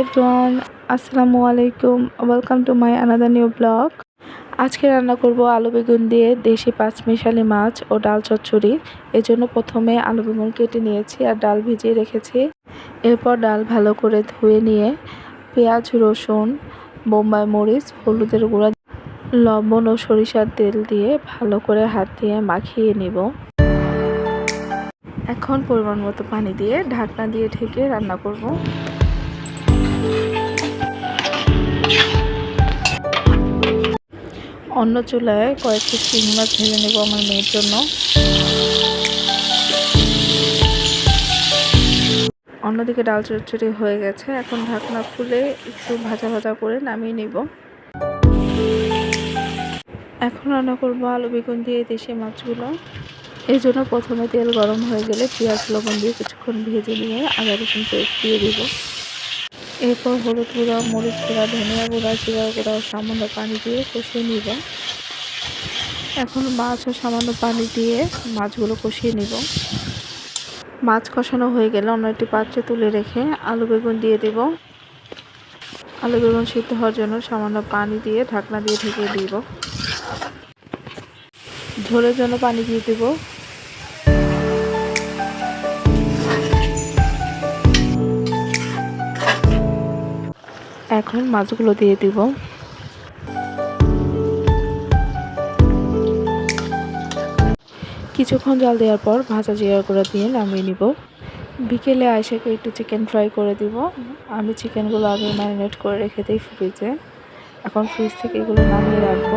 Everyone, আসসালামু আলাইকুম। Welcome to my another new blog আজকে রান্না করব আলু বেগুন দিয়ে দেশি পাঁচমিশালি মাছ ও ডাল চচ্চড়ি। এজন্য প্রথমে আলু বেগুন কেটে নিয়েছি আর ডাল ভিজিয়ে রেখেছি। এরপর ডাল ভালো করে ধুয়ে নিয়ে পেঁয়াজ, রসুন, বোম্বাই মরিচ, হলুদের গুঁড়া, লবণ ও সরিষার তেল দিয়ে ভালো করে হাত দিয়ে মাখিয়ে নিব। এখন পরিমাণ মতো পানি দিয়ে ঢাকনা দিয়ে ঢেকে রান্না করব। অন্য চুলায় কয়েকটি চিংড়ি মাছ ভেজে নেব আমার মেয়ের জন্য। অন্যদিকে ডাল চচ্চড়ি হয়ে গেছে। এখন ঢাকনা খুলে একটু ভাজা ভাজা করে নামিয়ে নিব। এখন রান্না করব আলু, বেগুন দিয়ে দেশি মাছগুলো। এই জন্য প্রথমে তেল গরম হয়ে গেলে পেঁয়াজ, লবণ দিয়ে কিছুক্ষণ ভেজে নিয়ে আদা রসুন পেস্ট দিয়ে দিব। এরপর হলুদ গুঁড়া, মরিচ গুঁড়া, ধনিয়া গুঁড়া জিরা গুঁড়া ও সামান্য পানি দিয়ে কষিয়ে নিব। এখন মাছ ও সামান্য পানি দিয়ে মাছগুলো কষিয়ে নিব। মাছ কষানো হয়ে গেলে অন্য একটি পাত্রে তুলে রেখে আলু বেগুন দিয়ে দেব। আলু বেগুন সিদ্ধ হওয়ার জন্য সামান্য পানি দিয়ে ঢাকনা দিয়ে ঢেকে দিব। ঝোলের জন্য পানি দিয়ে দেব। এখন মাছগুলো দিয়ে দিব। কিছুক্ষণ জাল দেওয়ার পর ভাজা জিরা করে দিয়ে নামিয়ে নিব। বিকেলে আয়সাকে একটু চিকেন ফ্রাই করে দিব। আমি চিকেনগুলো আগে ম্যারিনেট করে রেখে দিই ফ্রিজে এখন ফ্রিজ থেকে এগুলো নামিয়ে রাখব।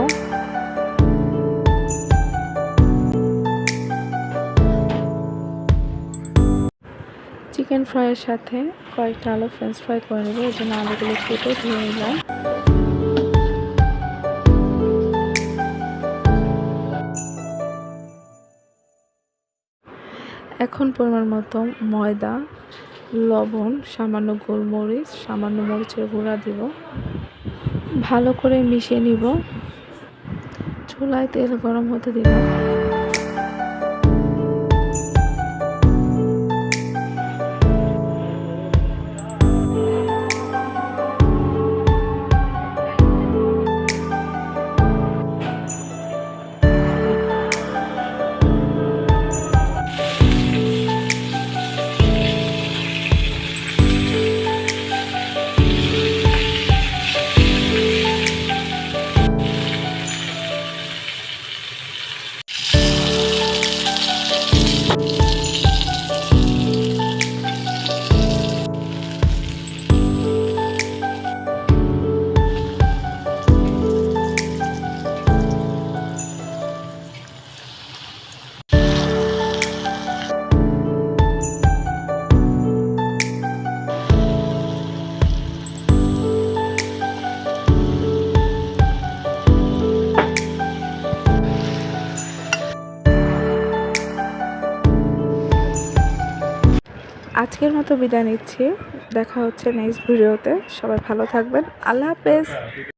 চিকেন ফ্রাইয়ের সাথে কয়েকটা আলু ফ্রেঞ্চ ফ্রাই করে নেব, এই জন্য আলুগুলো কেটে ধুয়ে নিলাম। এখন পরিমাণ মতো ময়দা, লবণ, সামান্য গোলমরিচ, সামান্য মরিচের গুঁড়া দিব। ভালো করে মিশিয়ে নিব। চুলায় তেল গরম হতে দিলাম। আজকের মতো বিদায় নিচ্ছি। দেখা হচ্ছে নেক্সট ভিডিওতে সবাই ভালো থাকবেন। আল্লাহ হাফেজ।